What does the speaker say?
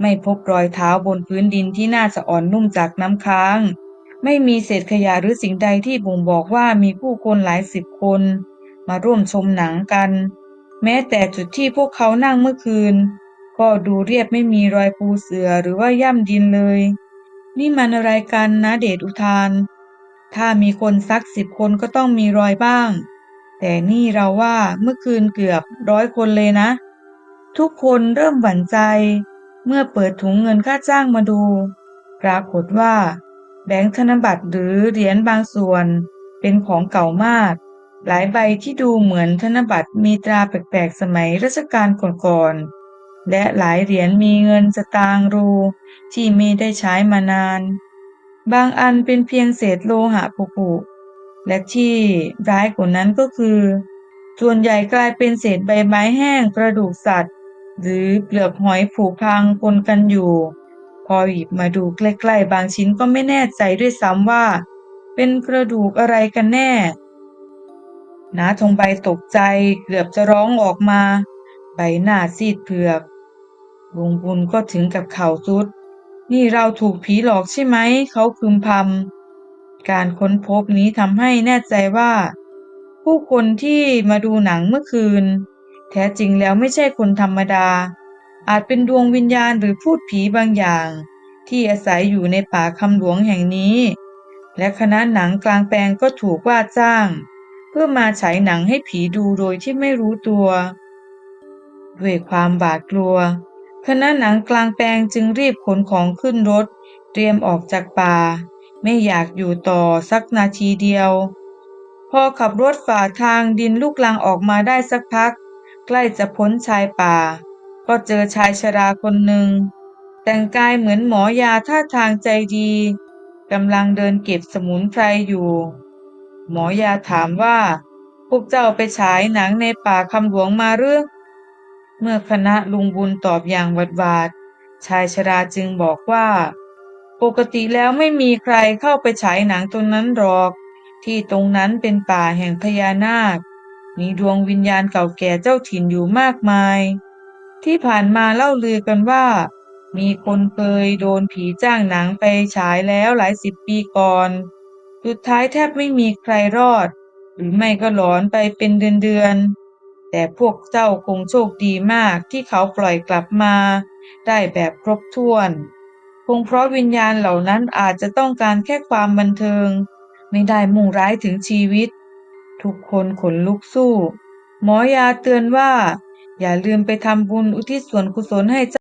ไม่พบรอยเท้าบนพื้นดินที่น่าจะอ่อนนุ่มจากน้ำค้าง ไม่มีเศษขยะหรือสิ่งใดที่บ่งบอกว่ามีผู้คนหลายสิบคน มาร่วมชมหนังกัน แม้แต่จุดที่พวกเขานั่งเมื่อคืน ก็ดูเรียบไม่มีรอยปูเสือหรือว่าย่ำดินเลย นี่มันอะไรกันนะเดชอุทาน ถ้ามีคนสักสิบคนก็ต้องมีรอยบ้างแต่นี่เราว่าเมื่อคืนเกือบร้อยคนเลยนะ ทุกคนเริ่มหวั่นใจ เมื่อเปิดถุงเงินค่าจ้างมาดู ปรากฏว่า แบงค์ธนบัตรหรือเหรียญบางส่วน เป็นของเก่ามาก หลายใบที่ดูเหมือนธนบัตรมีตราแปลกๆสมัยรัชกาลก่อนๆและหลายเหรียญมีเงินสตางค์รู ที่ไม่ได้ใช้มานาน บางอันเป็นเพียงเศษโลหะผุๆและที่ร้ายกว่านั้นก็คือ ส่วนใหญ่กลายเป็นเศษใบไม้แห้งกระดูกสัตว์ หรือเปลือกหอยผุพังปนกันอยู่ พอหยิบมาดูใกล้ๆ บางชิ้นก็ไม่แน่ใจด้วยซ้ำว่า เป็นกระดูกอะไรกันแน่นาทงใบตกใจเกือบจะร้องออกมา ใบหน้าซีดเผือกลุงบุญก็ถึงกับเข่าสุด นี่เราถูกผีหลอกใช่ไหม เขาพึมพำการค้นพบนี้ทำให้แน่ใจว่า ผู้คนที่มาดูหนังเมื่อคืน แท้จริงแล้วไม่ใช่คนธรรมดา อาจเป็นดวงวิญญาณหรือพูดผีบางอย่าง ที่อาศัยอยู่ในป่าคำหลวงแห่งนี้ และคณะหนังกลางแปลงก็ถูกว่าจ้าง เพื่อมาฉายหนังให้ผีดูโดยที่ไม่รู้ตัว ด้วยความหวาดกลัว คณะหนังกลางแปลงจึงรีบขนของขึ้นรถ เตรียมออกจากป่า ไม่อยากอยู่ต่อสักนาทีเดียว พอขับรถฝ่าทางดินลูกลังออกมาได้สักพัก ใกล้จะพ้นชายป่า ก็เจอชายชราคนหนึ่ง แต่งกายเหมือนหมอยาท่าทางใจดีกำลังเดินเก็บสมุนไพรอยู่ หมอยาถามว่า พวกเจ้าไปฉายหนังในป่าคำหลวงมาหรือเมื่อคณะลุงบุญตอบอย่างหวาดหวาดชายชราจึงบอกว่า ปกติแล้วไม่มีใครเข้าไปฉายหนังตรงนั้นหรอก ที่ตรงนั้นเป็นป่าแห่งพญานาค มีดวงวิญญาณเก่าแก่เจ้าถิ่นอยู่มากมาย ที่ผ่านมาเล่าลือกันว่า มีคนเคยโดนผีจ้างหนังไปฉายแล้วหลายสิบปีก่อน สุดท้ายแทบไม่มีใครรอด หรือไม่ก็หลอนไปเป็นเดือนๆ แต่พวกเจ้าคงโชคดีมากที่เขาปล่อยกลับมา ได้แบบครบถ้วน คงเพราะวิญญาณเหล่านั้นอาจจะต้องการแค่ความบันเทิง ไม่ได้มุ่งร้ายถึงชีวิต ทุกคนขนลุกสู้ หมอยาเตือนว่า อย่าลืมไปทำบุญอุทิศส่วนกุศลให้เจ้า